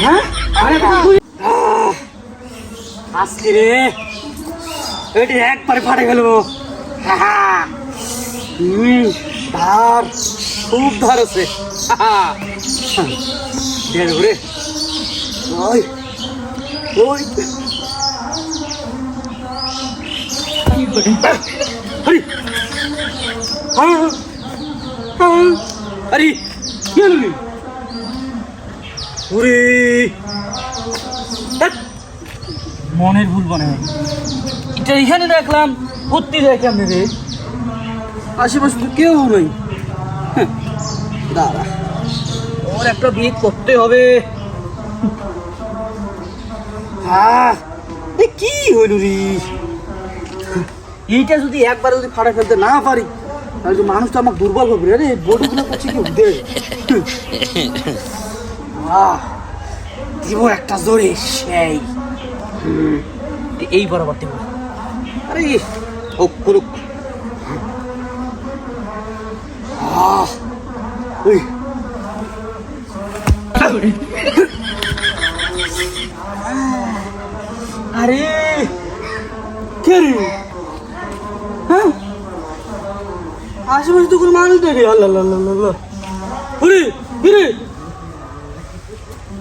হ্যাঁ? আরে আজকে রে। এটি একবারে ফাটে গেল। ধার, খুব ধার আছে। ওই ওই। আরে। হ্যাঁ। হ্যাঁ। আরে, কি হলো রে? ওরে ধ্যাৎ, মনের ভুল হয়। এটা এখানে রাখলাম ভর্তি রাখলাম রে। আশেপাশে তো কেউ নেই। হ্যাঁ, দাঁড়া। ওর একটা বিয়ে করতে হবে। হ্যাঁ এ কি হইল রে? এইটা যদি একবার যদি ফাটা ফেলতে না পারি তাহলে মানুষ তো আমাকে দুর্বল হবে রে। বডিগুলো করছে কি? দে। আহ দিব একটা জোরে সেই। এই বরাবর দেব। আরে ও করুক আহ ওই আরে কে রে? হ্যাঁ? আশেপাশে তো কোনো মানুষ রে আল্লাহ আল্লাহ আল্লাহ আল্লাহ। ওরে কি রে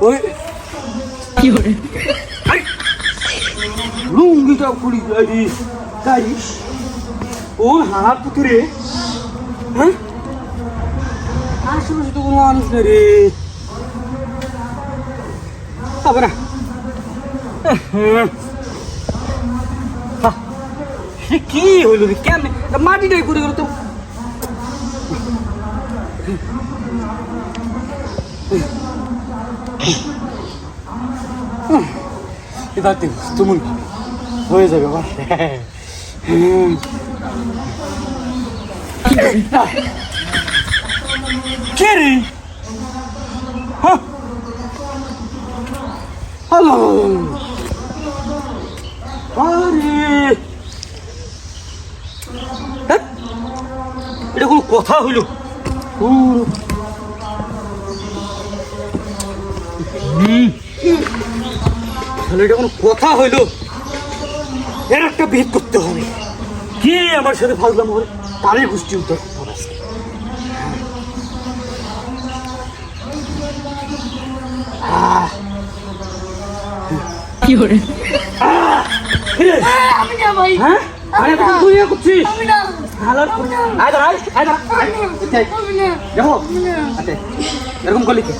ওই! লুঙ্গিটা খুলি যাই তাই ওর হাত পুতুরে হ্যাঁ? আশেপাশে তো কোনো মানুষ নেই রে। হবে না কি হইল রে? কেমনে? মাটিটাই করে গেল তো। দেখ তুমুল। হয়ে যাবে বা কে রে? হ্যাঁ হ্যালো। আরে। এটা কোনো কথা হইল। তাহলে এটা কোনো কথা হইল? এর একটা ভেদ করতে হবে। কে আমার সাথে ফাজলাম হবে তারই গোষ্ঠী উত্তর করতে হবে। আহ কিরে? আমি না ভাই। হ্যাঁ? দেখো আচ্ছা এরকম করলি কি?